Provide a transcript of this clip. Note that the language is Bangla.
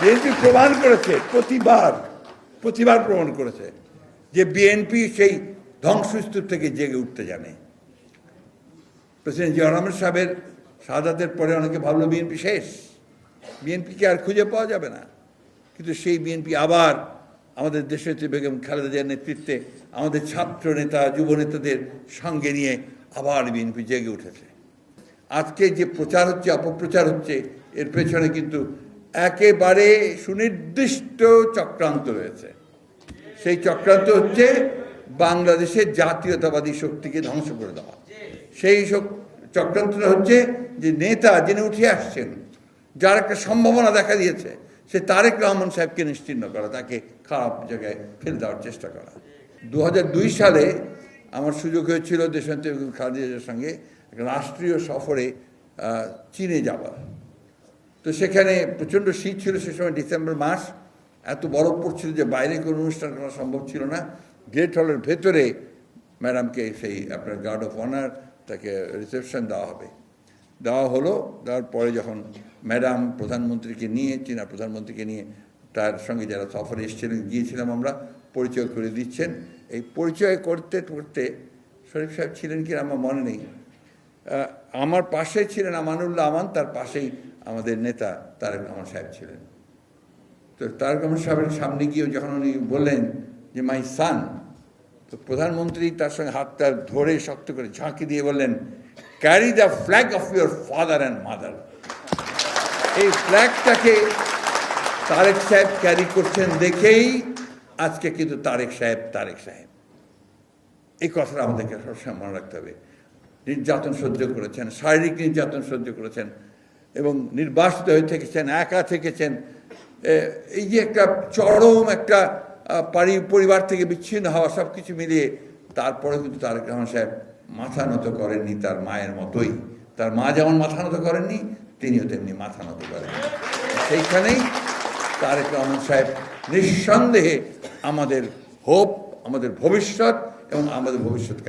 বিএনপি প্রমাণ করেছে, প্রতিবার প্রতিবার প্রমাণ করেছে যে বিএনপি সেই ধ্বংসস্তূপ থেকে জেগে উঠতে জানে। প্রেসিডেন্ট জিয়া রহমান সাহেবের শাহাদাতের পরে অনেকে ভাবলো বিএনপি শেষ। বিএনপিকে আর খুঁজে পাওয়া যাবে না। কিন্তু সেই বিএনপি আবার আমাদের দেশের বেগম খালেদা জিয়ার নেতৃত্বে আমাদের ছাত্র নেতা, যুব নেতাদের সঙ্গে নিয়ে আবার বিএনপি জেগে উঠেছে। আজকে যে প্রচার হচ্ছে, অপপ্রচার হচ্ছে, এর পেছনে কিন্তু একেবারে সুনির্দিষ্ট চক্রান্ত রয়েছে। সেই চক্রান্ত হচ্ছে বাংলাদেশের জাতীয়তাবাদী শক্তিকে ধ্বংস করে দেওয়া। সেই চক্রান্তটা হচ্ছে যে নেতা যিনি উঠে আসছেন, যার একটা সম্ভাবনা দেখা দিয়েছে, সে তারেক রহমান সাহেবকে নিশ্চিন্ন করা, তাকে খারাপ জায়গায় ফেলে দেওয়ার চেষ্টা করা। দু দুই সালে আমার সুযোগ হয়েছিল দেশান্তী বেগম খালেদার সঙ্গে রাষ্ট্রীয় সফরে চীনে যাওয়ার। তো সেখানে প্রচণ্ড শীত ছিল সে সময় ডিসেম্বর মাস। এত বরফ পড়ছিল যে বাইরে কোনো অনুষ্ঠান করা সম্ভব ছিল না। গেট হলের ভেতরে ম্যাডামকে সেই আপনার গার্ড অফ অনার তাকে রিসেপশন দেওয়া হবে। দেওয়া হলো, দেওয়ার পরে যখন ম্যাডাম প্রধানমন্ত্রীকে নিয়ে, চীনা প্রধানমন্ত্রীকে নিয়ে তার সঙ্গে যারা সফরে এসেছিলেন, গিয়েছিলাম আমরা, পরিচয় করে দিচ্ছেন। এই পরিচয় করতে করতে শরীফ সাহেব ছিলেন কি আমার মনে নেই। আমার পাশে ছিলেন আমানুল্লাহ আমান, তার পাশেই আমাদের নেতা তারেক রহমান সাহেব ছিলেন। তো তারেক রহমান সাহেবের সামনে গিয়ে যখন উনি বললেন যে, মাই সান, তো প্রধানমন্ত্রী তার সঙ্গে হাতটা ধরে শক্ত করে ঝাঁকি দিয়ে বললেন, carry the flag of your father and mother. এই ফ্ল্যাগটাকে তারেক সাহেব ক্যারি করছেন দেখেই আজকে কিন্তু তারেক সাহেব তারেক সাহেব। এই কথাটা আমাদেরকে সবসময় মনে রাখতে হবে। নির্যাতন সহ্য করেছেন, শারীরিক নির্যাতন সহ্য করেছেন। এবং নির্বাসিত হয়ে থেকেছেন, একা থেকেছেন। এই যে একটা চরম একটা পারি, পরিবার থেকে বিচ্ছিন্ন হওয়া সব কিছু মিলিয়ে তারপরে কিন্তু তারেক রহমান সাহেব মাথা নত করেননি তার মায়ের মতোই। তার মা যেমন মাথা নত করেননি, তিনিও তেমনি মাথা নত করেন। সেইখানেই তারেক রহমান সাহেব নিঃসন্দেহে আমাদের হোপ, আমাদের ভবিষ্যৎ এবং আমাদের ভবিষ্যৎকে